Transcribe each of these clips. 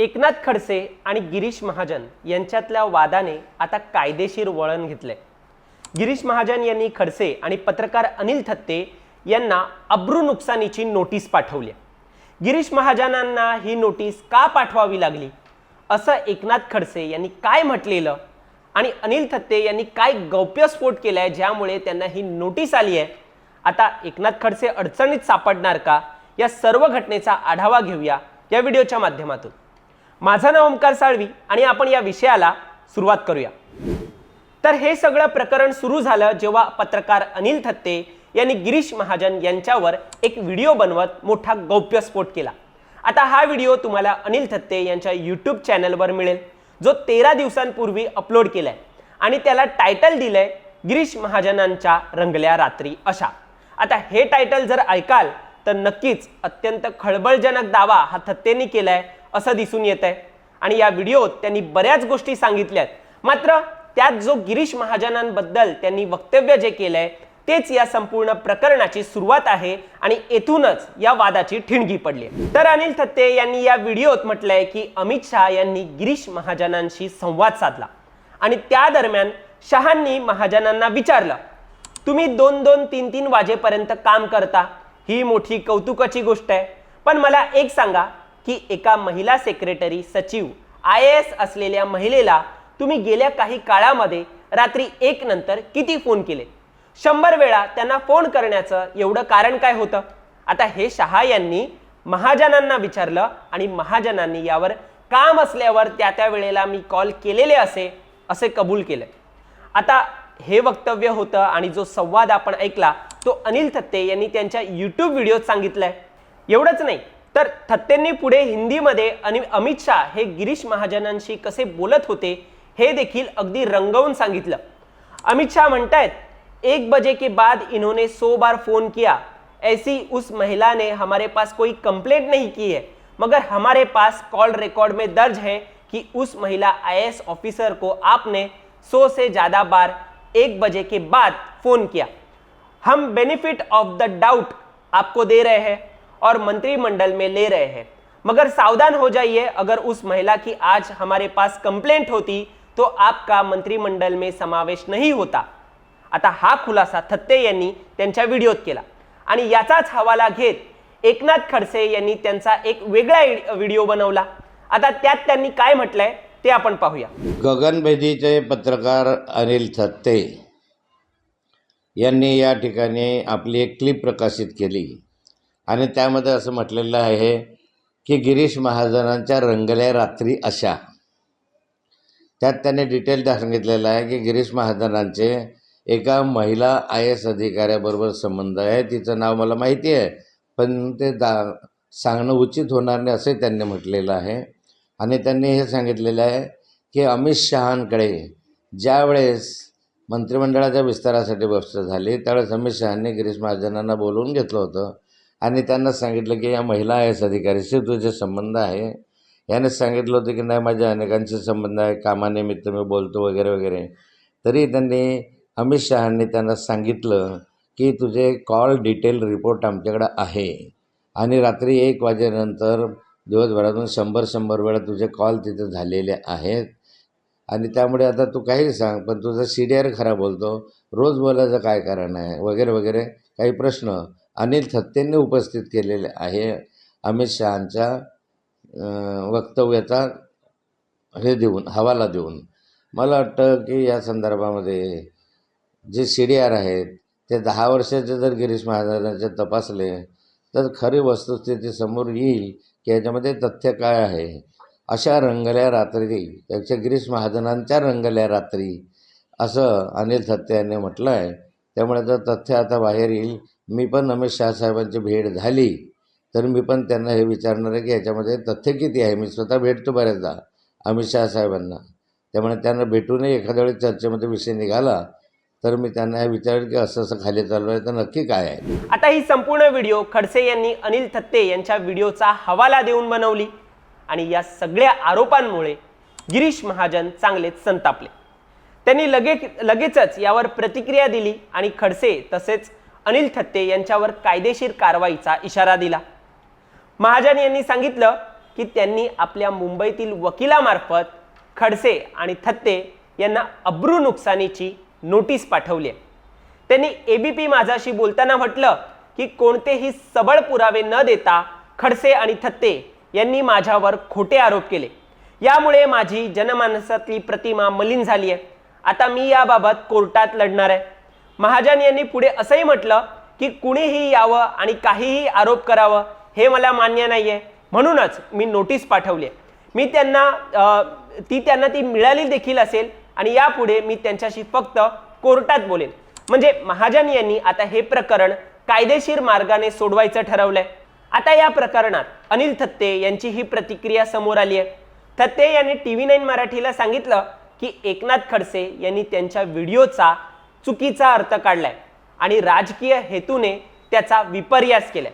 एकनाथ खडसे आणि गिरीश महाजन यांच्यातल्या वादाने आता कायदेशीर वळण घेतलंय. गिरीश महाजन यांनी खडसे आणि पत्रकार अनिल थत्ते यांना अब्रू नुकसानीची नोटीस पाठवली. गिरीश महाजनांना ही नोटीस का पाठवावी लागली? असं एकनाथ खडसे यांनी काय म्हटलेलं? आणि अनिल थत्ते यांनी काय गौप्यस्फोट केलाय ज्यामुळे त्यांना ही नोटीस आली आहे? आता एकनाथ खडसे अडचणीत सापडणार का? या सर्व घटनेचा आढावा घेऊया या व्हिडिओच्या माध्यमातून. माझं नाव ओमकार साळवी आणि आपण या विषयाला सुरुवात करूया. तर हे सगळं प्रकरण सुरू झालं जेव्हा पत्रकार अनिल थत्ते यांनी गिरीश महाजन यांच्यावर एक व्हिडिओ बनवत मोठा गौप्यस्फोट केला. आता हा व्हिडिओ तुम्हाला अनिल थत्ते यांच्या यूट्यूब चॅनलवर मिळेल जो तेरा दिवसांपूर्वी अपलोड केलाय आणि त्याला टायटल दिलंय गिरीश महाजनांच्या रंगल्या रात्री अशा. आता हे टायटल जर ऐकाल तर नक्कीच अत्यंत खळबळजनक दावा हा थत्तेंनी केलाय असं दिसून येत आहे. आणि या व्हिडिओत त्यांनी बऱ्याच गोष्टी सांगितल्यात. मात्र त्यात जो गिरीश महाजनांबद्दल त्यांनी वक्तव्य जे केलंय तेच या संपूर्ण प्रकरणाची सुरुवात आहे आणि येथूनच या वादाची ठिणगी पडली तर अनिल थत्ते यांनी या व्हिडिओत म्हटलंय की अमित शहा यांनी गिरीश महाजनांशी संवाद साधला. आणि त्या दरम्यान शहांनी महाजनांना विचारलं तुम्ही दोन दोन तीन तीन वाजेपर्यंत काम करता? ही मोठी कौतुकाची गोष्ट आहे. पण मला एक सांगा की एका महिला सेक्रेटरी सचिव आय एस असलेल्या महिलेला तुम्ही गेल्या काही काळामध्ये रात्री एक नंतर किती फोन केले? शंभर वेळा त्यांना फोन करण्याचं एवढं कारण काय होतं? आता हे शहा यांनी महाजनांना विचारलं आणि महाजनांनी यावर काम असल्यावर त्या त्या वेळेला मी कॉल केलेले असे असे कबूल केले. आता हे वक्तव्य होतं आणि जो संवाद आपण ऐकला तो अनिल थत्ते यांनी त्यांच्या यूट्यूब व्हिडिओत सांगितलंय. एवढंच नाही तर थत्तेंनी पुढे हिंदीमध्ये आणि अमित शाह हे गिरीश महाजनांशी कसे बोलत होते, हे देखील अगदी रंगवून सांगितलं. अमित शाह म्हणतायत, एक बजे के बाद इन्होंने सौ बार फ़ोन किया. ऐसी उस महिला ने हमारे पास कोई कंप्लेंट नहीं की है. मगर हमारे पास कॉल रिकॉर्ड में दर्ज है कि उस महिला आईएएस ऑफिसर को आपने सौ से ज़्यादा बार एक बजे के बाद फ़ोन किया। हम बेनिफिट ऑफ़ द डाउट आपको दे रहे हैं। और मंत्रिमंडल में ले रहे हैं। मगर सावधान हो जाइए अगर उस महिला की आज हमारे पास कंप्लेंट होती तो आपका मंत्रिमंडल में समावेश नहीं होता। आता हा खुलासा थत्ते यांनी त्यांच्या व्हिडिओत केला। आणि याचाच हवाला घेत एकनाथ खडसे यांनी त्यांचा एक वेगळा व्हिडिओ बनवला। आता त्यात त्यांनी काय म्हटलंय ते आपण पाहूया. गगनभेदीचे पत्रकार अनिल थत्ते यांनी या ठिकाणी आपली एक क्लिप प्रकाशित केली. आणि त्यामध्ये असं म्हटलेलं आहे की गिरीश महाजनांच्या रंगल्या रात्री अशा. त्यात त्यांनी डिटेल सांगितलेलं आहे की गिरीश महाजनांचे एका महिला आय एस अधिकाऱ्याबरोबर संबंध आहे. तिचं नाव मला माहिती आहे पण ते दा सांगणं उचित होणार नाही असे त्यांनी म्हटलेलं आहे. आणि त्यांनी हे सांगितलेलं आहे की अमित शहांकडे ज्यावेळेस मंत्रिमंडळाच्या विस्तारासाठी व्यवस्था झाली त्यावेळेस अमित शहांनी गिरीश महाजनांना बोलवून घेतलं होतं. आणि त्यांना सांगितलं की या महिला आय एस अधिकारीशी तुझे संबंध आहे. याने सांगितलं होतं की नाही माझ्या अनेकांशी संबंध आहे कामानिमित्त मी बोलतो वगैरे वगैरे. तरी त्यांनी अमित शहांनी त्यांना सांगितलं की तुझे कॉल डिटेल रिपोर्ट आमच्याकडं आहे. आणि रात्री एक वाजेनंतर दिवसभरातून शंभर शंभर वेळा तुझे कॉल तिथे झालेले आहेत. आणि त्यामुळे आता तू काही सांग पण तुझा सी डी आर खरा बोलतो. रोज बोलायचं काय कारण आहे? वगैरे वगैरे. काही प्रश्न? अनिल थत्तेंनी उपस्थित केलेले आहे. अमित शहांच्या वक्तव्याचा हे देऊन हवाला देऊन. मला वाटतं की या संदर्भामध्ये जे सी डी आर आहेत ते दहा वर्षाचे जर गिरीश महाराजांचे तपासले तर खरी वस्तुस्थिती समोर येईल की याच्यामध्ये तथ्य काय आहे. अशा रंगल्या रात्री त्याच्या गिरीश महाजनांच्या रंगल्या रात्री असं अनिल थत्ते यांनी म्हटलं आहे त्यामुळे जर तथ्य आता बाहेर येईल मी पण अमित शहा साहेबांची भेट झाली तर मी पण त्यांना हे विचारणार आहे की याच्यामध्ये तथ्य किती आहे? मी स्वतः भेटतो बऱ्याचदा अमित शहा साहेबांना. त्यामुळे त्यांना भेटूनही एखाद्या वेळी चर्चेमध्ये विषय निघाला तर मी त्यांना हे विचारेल की असं असं खाली चालू आहे तर नक्की काय आहे? आता ही संपूर्ण व्हिडिओ खडसे यांनी अनिल थत्ते यांच्या व्हिडिओचा हवाला देऊन बनवली आणि या सगळ्या आरोपांमुळे गिरीश महाजन चांगलेच संतापले. त्यांनी लगे लगेचच यावर प्रतिक्रिया दिली आणि खडसे तसेच अनिल थत्ते यांच्यावर कायदेशीर कारवाईचा इशारा दिला. महाजन यांनी सांगितलं की त्यांनी आपल्या मुंबईतील वकिलामार्फत खडसे आणि थत्ते यांना अब्रू नुकसानीची नोटीस पाठवली. आहे त्यांनी एबीपी माझाशी बोलताना म्हटलं की कोणतेही सबळ पुरावे न देता खडसे आणि थत्ते यांनी माझ्यावर खोटे आरोप केले. यामुळे माझी जनमानसातली प्रतिमा मलिन झाली आहे आता मी याबाबत कोर्टात लढणार आहे. महाजन यांनी पुढे असंही म्हटलं की कुणीही यावं आणि काहीही आरोप करावं हे मला मान्य नाहीये. म्हणूनच मी नोटीस पाठवली आहे. मी त्यांना ती त्यांना ती मिळाली देखील असेल आणि यापुढे मी त्यांच्याशी फक्त कोर्टात बोलेन. म्हणजे महाजन यांनी आता हे प्रकरण कायदेशीर मार्गाने सोडवायचं ठरवलंय. आता या प्रकरणात अनिल थत्ते यांची ही प्रतिक्रिया समोर आली आहे. थत्ते यांनी टी व्ही नाईन मराठीला सांगितलं की एकनाथ खडसे यांनी त्यांच्या व्हिडिओचा चुकीचा अर्थ काढलाय आणि राजकीय हेतूने त्याचा विपर्यास केलाय.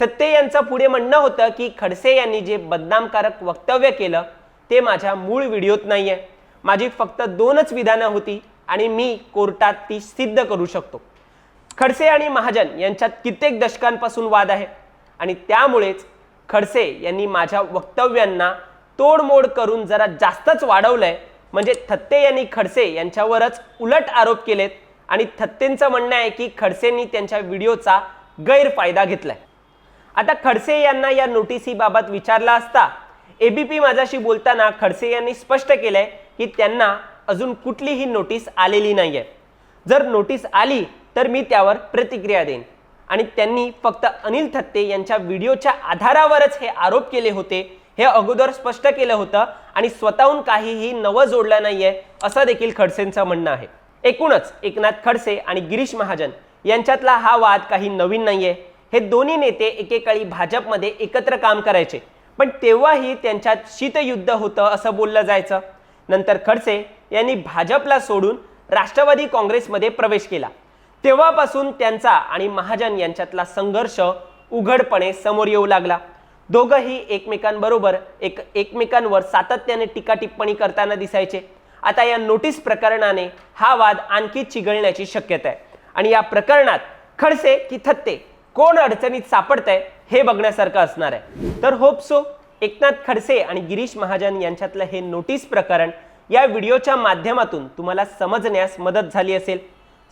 थत्ते यांचं पुढे म्हणणं होतं की खडसे यांनी जे बदनामकारक वक्तव्य केलं ते माझ्या मूळ व्हिडिओत नाही आहे माझी फक्त दोनच विधानं होती आणि मी कोर्टात ती सिद्ध करू शकतो. खडसे आणि महाजन यांच्यात कित्येक दशकांपासून वाद आहे आणि त्यामुळेच खडसे यांनी माझ्या वक्तव्यांना तोडमोड करून जरा जास्तच वाढवलंय म्हणजे थत्ते यांनी खडसे यांच्यावरच उलट आरोप केलेत आणि थत्तेंचं म्हणणं आहे की खडसेंनी त्यांच्या व्हिडिओचा गैरफायदा घेतलाय. आता खडसे यांना या नोटिसीबाबत विचारला असता एबीपी माझ्याशी बोलताना खडसे यांनी स्पष्ट केलंय की त्यांना अजून कुठलीही नोटीस आलेली नाहीये. जर नोटीस आली तर मी त्यावर प्रतिक्रिया देईन. आणि त्यांनी फक्त अनिल थत्ते यांच्या व्हिडिओच्या आधारावरच हे आरोप केले होते हे अगोदर स्पष्ट केलं होतं आणि स्वतःहून काहीही नवं जोडलं नाहीये असं देखील खडसेंचं म्हणणं आहे. एकूणच एकनाथ खडसे आणि गिरीश महाजन यांच्यातला हा वाद काही नवीन नाहीये. हे दोन्ही नेते एकेकाळी भाजपमध्ये एकत्र काम करायचे. पण तेव्हाही त्यांच्यात शीतयुद्ध होतं असं बोललं जायचं. नंतर खडसे यांनी भाजपला सोडून राष्ट्रवादी काँग्रेसमध्ये प्रवेश केला. तेव्हापासून त्यांचा आणि महाजन यांच्यातला संघर्ष उघडपणे समोर येऊ लागला. दोघंही एकमेकांबरोबर एक एकमेकांवर सातत्याने टीका टिप्पणी करताना दिसायचे. आता या नोटीस प्रकरणाने हा वाद आणखी चिघळण्याची शक्यता आहे. आणि या प्रकरणात खडसे की थत्ते कोण अडचणीत सापडतंय हे बघण्यासारखं असणार आहे. तर होप सो एकनाथ खडसे आणि गिरीश महाजन यांच्यातलं हे नोटीस प्रकरण या व्हिडिओच्या माध्यमातून तुम्हाला समजण्यास मदत झाली असेल.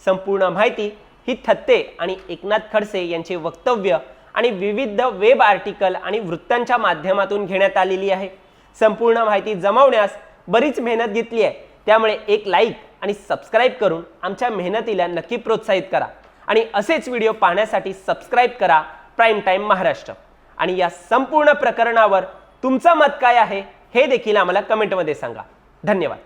संपूर्ण माहिती ही थत्ते आणि एकनाथ खडसे यांचे वक्तव्य आणि विविध वेब आर्टिकल आणि वृत्तांच्या माध्यमातून घेण्यात आलेली आहे. संपूर्ण माहिती जमवण्यास बरीच मेहनत घेतली आहे. त्यामुळे एक लाईक आणि सबस्क्राईब करून आमच्या मेहनतीला नक्की प्रोत्साहित करा. आणि असेच व्हिडिओ पाहण्यासाठी सबस्क्राईब करा प्राईम टाईम महाराष्ट्र. आणि या संपूर्ण प्रकरणावर तुमचं मत काय आहे हे देखील आम्हाला कमेंटमध्ये सांगा. धन्यवाद.